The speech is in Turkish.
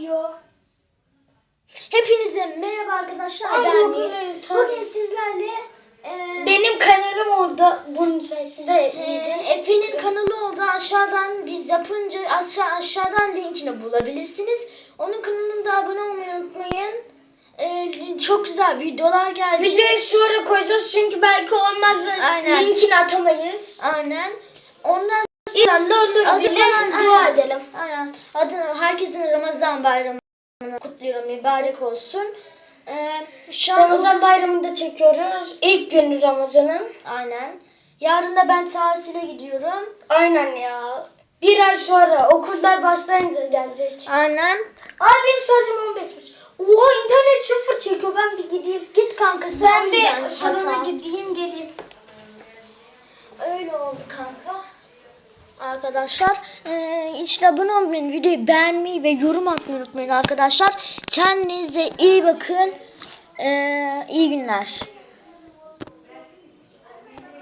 diyor. Hepinize merhaba arkadaşlar. Ay, ben Nil. Bugün sizlerle e, Benim kanalım orada bunun içerisinde e. Efe'nin kanalı oldu. Aşağıdan biz yapınca aşağı aşağıdan linkini bulabilirsiniz. Onun kanalına da abone olmayı unutmayın. E, çok güzel videolar gelecek. Videoyu sonra koyacağız çünkü belki olmaz. Aynen. Linkini atamayız. Aynen. Ondan İnşallah olur diye dua edelim. Adını herkesin Ramazan bayramını kutluyorum. Mübarek olsun. Ee, şu an Ramazan bayramında çekiyoruz. İlk günü Ramazan'ın. Aynen. Yarın da ben tatile gidiyorum. Aynen ya. Bir ay sonra okullar başlayınca gelecek. Aynen. Ay benim şarjım 15'miş. Oha internet sıfır çekiyor. Ben bir gideyim. Git kanka sen Ben bir salona gideyim geleyim. Öyle oldu kanka. Arkadaşlar eee, işte abone olmayı, videoyu beğenmeyi ve yorum atmayı unutmayın arkadaşlar. Kendinize iyi bakın. Eee iyi günler.